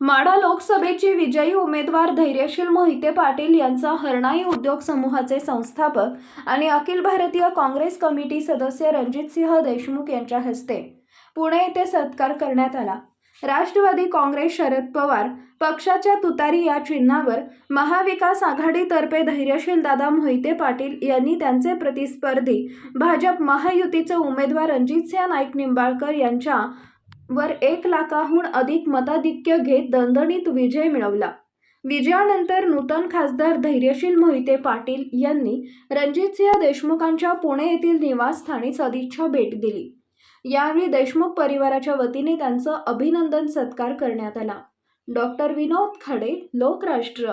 माढा लोकसभेचे विजयी उमेदवार धैर्यशील मोहिते पाटील यांचा हरणाई उद्योग समूहाचे संस्थापक आणि अखिल भारतीय काँग्रेस कमिटी सदस्य रणजितसिंह देशमुख यांच्या हस्ते पुणे येथे सत्कार करण्यात आला. राष्ट्रवादी काँग्रेस शरद पवार पक्षाच्या तुतारी या चिन्हावर महाविकास आघाडीतर्फे धैर्यशील दादा मोहिते पाटील यांनी त्यांचे प्रतिस्पर्धी भाजप महायुतीचे उमेदवार रणजितसिंह नाईक निंबाळकर यांच्या वर एक लाखाहून अधिक मताधिक्य घेत दणदणीत विजय मिळवला. विजयानंतर नूतन खासदार धैर्यशील मोहिते पाटील यांनी रणजितसिंह देशमुखांच्या पुणे येथील निवासस्थानी सदिच्छा भेट दिली. यावेळी देशमुख परिवाराच्या वतीने त्यांचं अभिनंदन सत्कार करण्यात आला. डॉक्टर विनोद खडे लोकराष्ट्र.